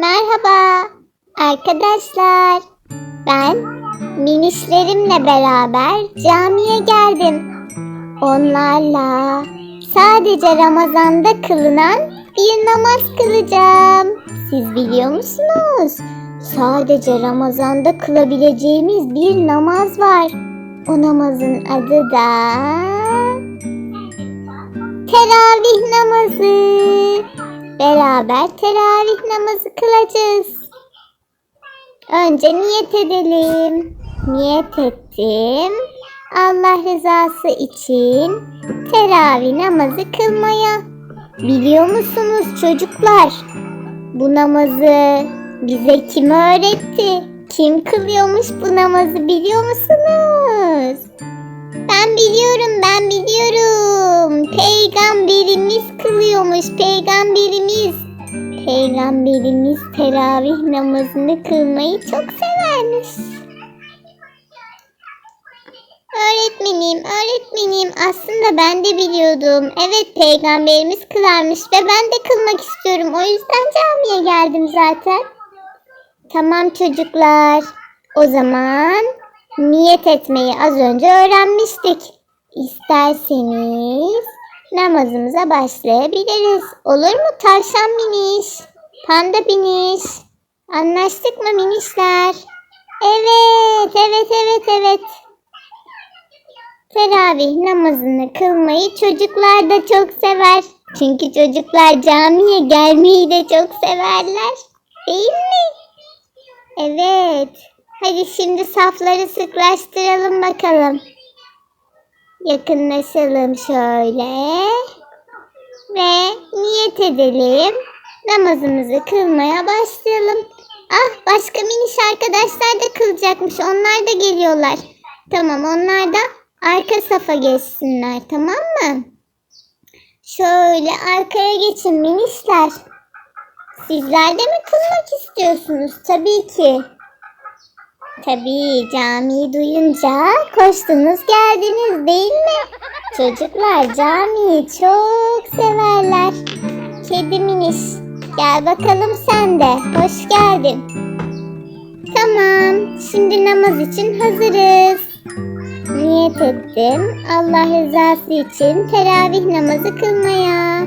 Merhaba arkadaşlar. Ben minişlerimle beraber camiye geldim. Onlarla sadece Ramazan'da kılınan bir namaz kılacağım. Siz biliyor musunuz? Sadece Ramazan'da kılabileceğimiz bir namaz var. O namazın adı da teravih namazı. Beraber teravih namazı kılacağız. Önce niyet edelim. Niyet ettim. Allah rızası için teravih namazı kılmaya. Biliyor musunuz çocuklar? Bu namazı bize kim öğretti? Kim kılıyormuş bu namazı biliyor musunuz? Ben biliyorum, ben biliyorum. Peygamberimiz kılıyormuş, peygamberimiz. Peygamberimiz teravih namazını kılmayı çok severmiş. Öğretmenim, öğretmenim aslında ben de biliyordum. Evet peygamberimiz kılarmış ve ben de kılmak istiyorum. O yüzden camiye geldim zaten. Tamam çocuklar. O zaman niyet etmeyi az önce öğrenmiştik. İsterseniz namazımıza başlayabiliriz. Olur mu tavşan biniş? Panda biniş? Anlaştık mı minişler? Evet, evet, evet, evet. Teravih namazını kılmayı çocuklar da çok sever. Çünkü çocuklar camiye gelmeyi de çok severler. Değil mi? Evet. Hadi şimdi safları sıklaştıralım bakalım. Yakınlaşalım şöyle. Ve niyet edelim. Namazımızı kılmaya başlayalım. Ah başka miniş arkadaşlar da kılacakmış. Onlar da geliyorlar. Tamam onlar da arka safa geçsinler tamam mı? Şöyle arkaya geçin minişler. Sizler de mi kılmak istiyorsunuz? Tabii ki. Tabii camiyi duyunca koştunuz geldiniz değil mi? Çocuklar camiyi çok severler. Kedi miniş gel bakalım sen de. Hoş geldin. Tamam şimdi namaz için hazırız. Niyet ettim Allah rızası için teravih namazı kılmaya.